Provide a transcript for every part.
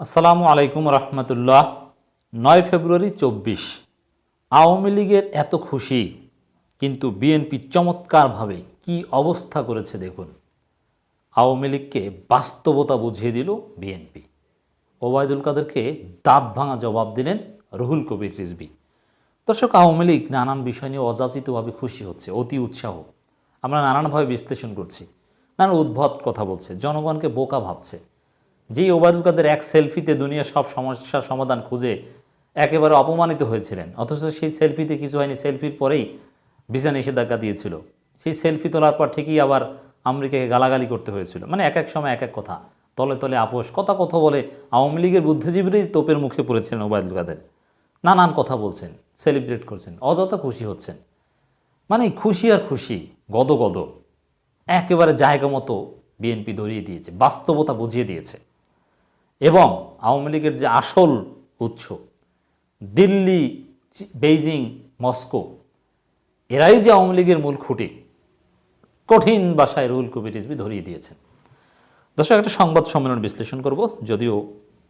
আসসালামু আলাইকুম রহমতুল্লাহ। নয় ফেব্রুয়ারি চব্বিশ। আওয়ামী লীগের এত খুশি, কিন্তু বিএনপি চমৎকারভাবে কি অবস্থা করেছে দেখুন। আওয়ামী লীগকে বাস্তবতা বুঝিয়ে দিল বিএনপি। ওবায়দুল কাদেরকে দাঁত ভাঙা জবাব দিলেন রুহুল কবির রিজবি দর্শক, আওয়ামী লীগ নানান বিষয় নিয়ে অযাচিতভাবে খুশি হচ্ছে, অতি উৎসাহ। আমরা নানানভাবে বিশ্লেষণ করছি, নানান উদ্ভট কথা বলছে, জনগণকে বোকা ভাবছে। যেই ওবায়দুল কাদের এক সেলফিতে দুনিয়া সব সমস্যার সমাধান খুঁজে একেবারে অপমানিত হয়েছিলেন, অথচ সেই সেলফিতে কিছু হয়নি, সেলফির পরেই ভিসা নিষেধাজ্ঞা দিয়েছিল। সেই সেলফি তোলার পর ঠিকই আবার আমেরিকাকে গালাগালি করতে হয়েছিল। মানে এক এক সময় এক এক কথা, তলে তলে আপোষ, কথা কথা বলে আওয়ামী লীগের বুদ্ধিজীবীরাই তোপের মুখে পড়েছিলেন ওবায়দুল কাদের। নানান কথা বলছেন সেলিব্রেট করছেন, অযথা খুশি হচ্ছেন। মানে খুশি আর খুশি গদ গদ একেবারে জায়গা মতো বিএনপি ধরিয়ে দিয়েছে, বাস্তবতা বুঝিয়ে দিয়েছে। এবং আওয়ামী লীগের যে আসল উৎস, দিল্লি, বেইজিং, মস্কো, এরাই যে আওয়ামী লীগের মূল খুঁটি, কঠিন ভাষায় রুহুল কবির রিজভি ধরিয়ে দিয়েছেন। দর্শক, একটা সংবাদ সম্মেলন বিশ্লেষণ করব। যদিও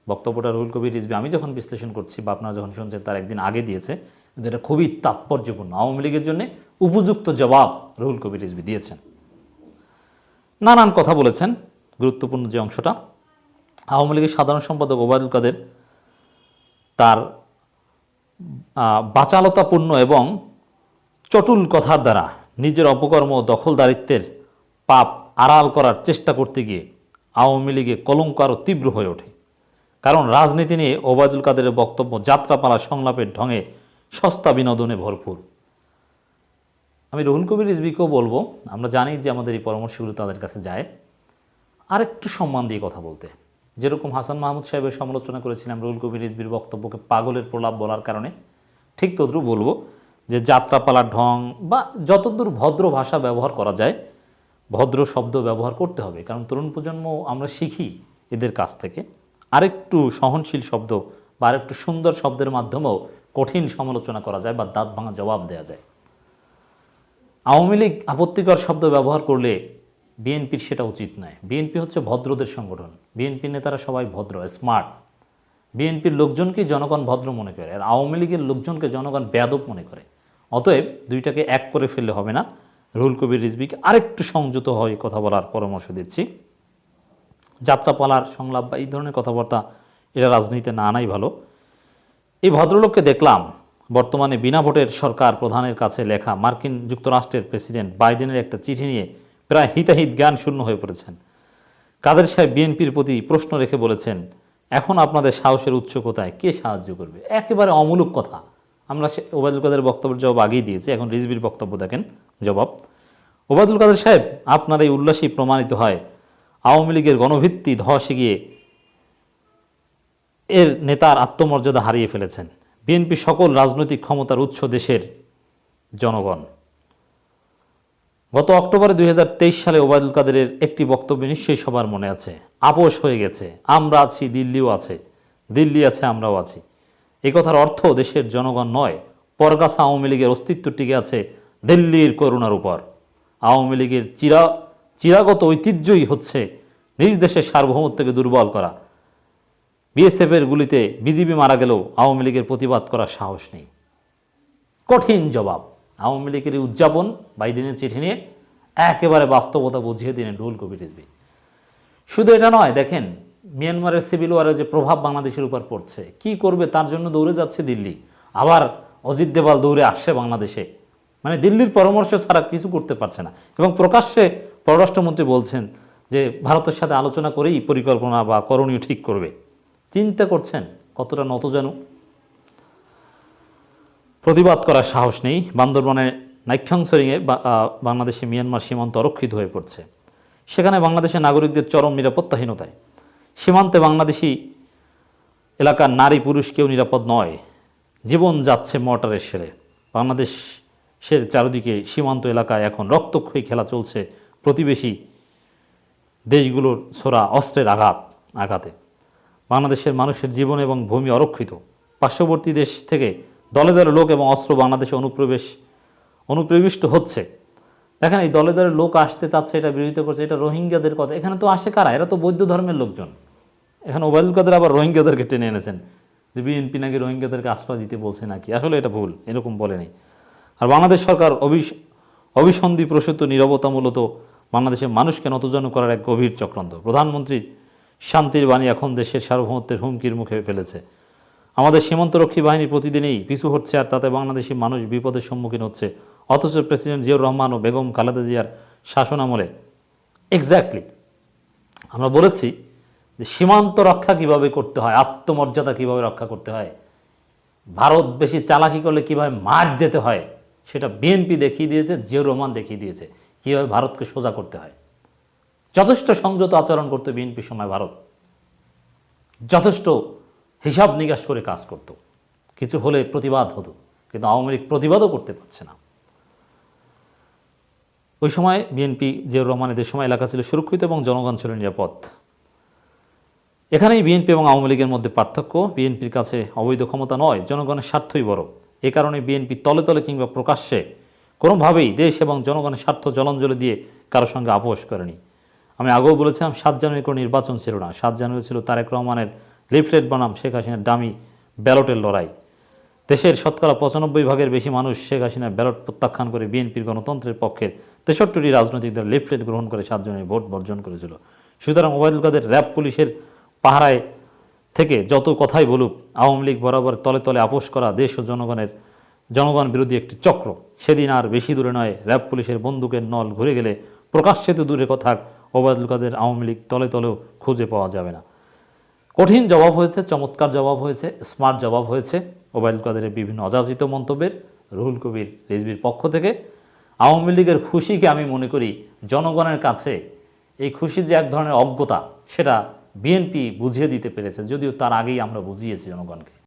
বক্তব্যটা রুহুল কবির রিজভি, আমি যখন বিশ্লেষণ করছি বা আপনারা যখন শুনছেন, তার একদিন আগে দিয়েছে, কিন্তু এটা খুবই তাৎপর্যপূর্ণ। আওয়ামী লীগের জন্য উপযুক্ত জবাব রুহুল কবির রিজভি দিয়েছেন। নানান কথা বলেছেন। গুরুত্বপূর্ণ যে অংশটা আওয়ামী লীগের সাধারণ সম্পাদক ওবায়দুল কাদের তার বাচালতাপূর্ণ এবং চটুল কথার দ্বারা নিজের অপকর্ম দখলদারিত্বের পাপ আড়াল করার চেষ্টা করতে গিয়ে আওয়ামী লীগে কলঙ্ক আরও তীব্র হয়ে ওঠে। কারণ রাজনীতি নিয়ে ওবায়দুল কাদেরের বক্তব্য যাত্রাপালা সংলাপের ঢঙে সস্তা বিনোদনে ভরপুর। আমি রুহুল কবির রিজবিকেও বলব, আমরা জানি যে আমাদের এই পরামর্শগুলো তাদের কাছে যায়। আরেকটু সম্মান দিয়ে কথা বলতে। যেরকম হাসান মাহমুদ সাহেবের সমালোচনা করেছিলাম, রুহুল কবির রিজবির বক্তব্যকে পাগলের প্রলাপ বলার কারণে, ঠিক তদ্রু বলব যে যাত্রাপালার ঢং বা যতদূর ভদ্র ভাষা ব্যবহার করা যায়, ভদ্র শব্দ ব্যবহার করতে হবে। কারণ তরুণ প্রজন্ম আমরা শিখি এদের কাছ থেকে। আরেকটু সহনশীল শব্দ বা আরেকটু সুন্দর শব্দের মাধ্যমেও কঠিন সমালোচনা করা যায় বা দাঁত ভাঙা জবাব দেওয়া যায়। আওয়ামী লীগ আপত্তিকর শব্দ ব্যবহার করলে বিএনপির সেটা উচিত নয়। বিএনপি হচ্ছে ভদ্রদের সংগঠন। বিএনপি নেতারা সবাই ভদ্র স্মার্ট বিএনপির লোকজনকে জনগণ ভদ্র মনে করে আর আওয়ামী লীগের লোকজনকে জনগণ বেয়াদব মনে করে। অতএব দুইটাকে এক করে ফেললে হবে না। রুহুল কবির রিজবিকে আরেকটু সংযত হয়ে কথা বলার পরামর্শ দিচ্ছি। যাত্রাপালার সংলাপ বা এই ধরনের কথাবার্তা এটা রাজনীতিতে না আনাই ভালো। এই ভদ্রলোককে দেখলাম বর্তমানে বিনা ভোটের সরকার প্রধানের কাছে লেখা মার্কিন যুক্তরাষ্ট্রের প্রেসিডেন্ট বাইডেনের একটা চিঠি নিয়ে প্রায় হিতাহিত জ্ঞান শূন্য হয়ে পড়েছেন। কাদের সাহেব বিএনপির প্রতি প্রশ্ন রেখে বলেছেন, এখন আপনাদের সাহসের উৎস কোথায়? কে সাহায্য করবে? একেবারে অমূলক কথা। আমরা ওবায়দুল কাদের বক্তব্যের জবাব আগেই দিয়েছি, এখন রিজবির বক্তব্য দেখেন, জবাব। ওবায়দুল কাদের সাহেব, আপনার এই উল্লাসই প্রমাণিত হয়। আওয়ামী লীগের গণভিত্তি ধসে গিয়ে এর নেতার আত্মমর্যাদা হারিয়ে ফেলেছেন। বিএনপি সকল রাজনৈতিক ক্ষমতার উৎস দেশের জনগণ। গত অক্টোবরে দুই সালে ওবায়দুল কাদেরের একটি বক্তব্য নিশ্চয়ই সবার মনে আছে। আপোষ হয়ে গেছে। আমরা আছি, দিল্লিও আছে। দিল্লি আছে, আমরাও আছি। এ কথার অর্থ দেশের জনগণ নয়, পরগাছা আওয়ামী লীগের অস্তিত্ব টিকে আছে দিল্লির করুণার উপর। আওয়ামী লীগের চিরা, চিরাগত ঐতিহ্যই হচ্ছে নিজ দেশের সার্বভৌমত্বকে দুর্বল করা। বিএসএফের গুলিতে বিজিবি মারা গেলেও আওয়ামী লীগের প্রতিবাদ করার সাহস নেই। কঠিন জবাব। আওয়ামী লীগের উদযাপন বাইডেনের চিঠি নিয়ে একেবারে বাস্তবতা বুঝিয়ে দিলেন রুহুল কবির রিজভি। শুধু এটা নয়, দেখেন, মিয়ানমারের সিভিল ওয়ারের যে প্রভাব বাংলাদেশের উপর পড়ছে, কি করবে তার জন্য দৌড়ে যাচ্ছে দিল্লি। আবার অজিত দেবাল দৌড়ে আসছে বাংলাদেশে। মানে দিল্লির পরামর্শ ছাড়া কিছু করতে পারছে না। এবং প্রকাশ্যে পররাষ্ট্রমন্ত্রী বলছেন যে, ভারতের সাথে আলোচনা করেই পরিকল্পনা বা করণীয় ঠিক করবে। চিন্তা করছেন কতটা নতজানু প্রতিবাদ করার সাহস নেই। বান্দরবনের নাইক্ষাংসরিংয়ে বাংলাদেশে মিয়ানমার সীমান্ত অরক্ষিত হয়ে পড়ছে। সেখানে বাংলাদেশের নাগরিকদের চরম নিরাপত্তাহীনতায়। সীমান্তে বাংলাদেশি এলাকার নারী পুরুষ কেউ নিরাপদ নয়। জীবন যাচ্ছে মর্টারের সেরে। বাংলাদেশের চারিদিকে সীমান্ত এলাকায় এখন রক্তক্ষয়ী খেলা চলছে প্রতিবেশী দেশগুলোর ছোড়া অস্ত্রের আঘাত, আঘাতে। বাংলাদেশের মানুষের জীবন এবং ভূমি অরক্ষিত। পার্শ্ববর্তী দেশ থেকে দলে দলে লোক এবং অস্ত্র বাংলাদেশে অনুপ্রবেশ, অনুপ্রবিষ্ট হচ্ছে। দেখেন এই দলে দলে লোক আসতে চাচ্ছে, এটা বিরোধিতা করছে, এটা রোহিঙ্গাদের কথা। এখানে তো আসে কারা? এরা তো বৌদ্ধ ধর্মের লোকজন। এখানে ওবায়দুল কাদের আবার রোহিঙ্গাদেরকে টেনে এনেছেন। যে বিএনপি নাকি রোহিঙ্গাদেরকে আশ্রয় দিতে বলছে নাকি? আসলে এটা ভুল, এরকম বলেনি আর বাংলাদেশ সরকার অবিস অভিসন্ধি প্রসূত নিরবতা মূলত বাংলাদেশের মানুষকে নতজন করার এক গভীর চক্রান্ত। প্রধানমন্ত্রী শান্তির বাণী এখন দেশের সার্বভৌমত্বের হুমকির মুখে ফেলেছে। আমাদের সীমান্তরক্ষী বাহিনী প্রতিদিনই পিছু হচ্ছে আর তাতে বাংলাদেশি মানুষ বিপদের সম্মুখীন হচ্ছে। অথচ প্রেসিডেন্ট জিয়াউর রহমান ও বেগম খালেদা জিয়ার শাসনামলে এক্স্যাক্টলি আমরা বলেছি যে সীমান্ত রক্ষা কীভাবে করতে হয়, আত্মমর্যাদা কীভাবে রক্ষা করতে হয়, ভারত বেশি চালাকি করলে কীভাবে মার দিতে হয়, সেটা বিএনপি দেখিয়ে দিয়েছে, জিয়াউর রহমান দেখিয়ে দিয়েছে, কীভাবে ভারতকে সোজা করতে হয়। যথেষ্ট সংযত আচরণ করতে বিএনপির সময় ভারত। যথেষ্ট হিসাব নিকাশ করে কাজ করত। কিছু হলে প্রতিবাদ হতো, কিন্তু আওয়ামী লীগ প্রতিবাদও করতে পারছে না। ওই সময় বিএনপি জিয়াউর রহমান এদের সময় এলাকা ছিল সুরক্ষিত এবং জনগণ ছিল নিরাপদ। এখানেই বিএনপি এবং আওয়ামী লীগের মধ্যে পার্থক্য, বিএনপির কাছে অবৈধ ক্ষমতা নয়, জনগণের স্বার্থই বড়। এ কারণে বিএনপি তলে তলে কিংবা প্রকাশ্যে কোনোভাবেই দেশ এবং জনগণের স্বার্থ জলাঞ্জলি দিয়ে কারোর সঙ্গে আপোষ করেনি। আমি আগেও বলেছিলাম, সাত জানুয়ারি কোনো নির্বাচন ছিল না। সাত জানুয়ারি ছিল তারেক রহমানের লিফলেট বনাম শেখ হাসিনার দামি ব্যালটের লড়াই। দেশের শতকরা পঁচানব্বই ভাগের বেশি মানুষ শেখ হাসিনার ব্যালট প্রত্যাখ্যান করে বিএনপির গণতন্ত্রের পক্ষের তেষট্টিটি রাজনৈতিক দল লিফলেট গ্রহণ করে সাতজনের ভোট বর্জন করেছিল। সুতরাং ওবায়দুল কাদের র্যাব পুলিশের পাহারায় থেকে যত কথাই বলুক, আওয়ামী লীগ বরাবর তলে তলে আপোষ করা দেশ ও জনগণের জনগণ বিরোধী একটি চক্র। সেদিন আর বেশি দূরে নয়, র্যাব পুলিশের বন্দুকের নল ঘুরে গেলে প্রকাশ্যে তো দূরে কথা ওবায়দুল কাদের আওয়ামী লীগ তলে তলেও খুঁজে পাওয়া যাবে না। কঠিন জবাব হয়েছে, চমৎকার জবাব হয়েছে স্মার্ট জবাব হয়েছে। ওবায়দুল কাদেরের বিভিন্ন অযাচিত মন্তব্যের রুহুল কবির রিজবির পক্ষ থেকে আওয়ামী লীগের খুশিকে আমি মনে করি জনগণের কাছে এই খুশি যে এক ধরনের অজ্ঞতা, সেটা বিএনপি বুঝিয়ে দিতে পেরেছে, যদিও তার আগেই আমরা বুঝিয়েছি জনগণকে।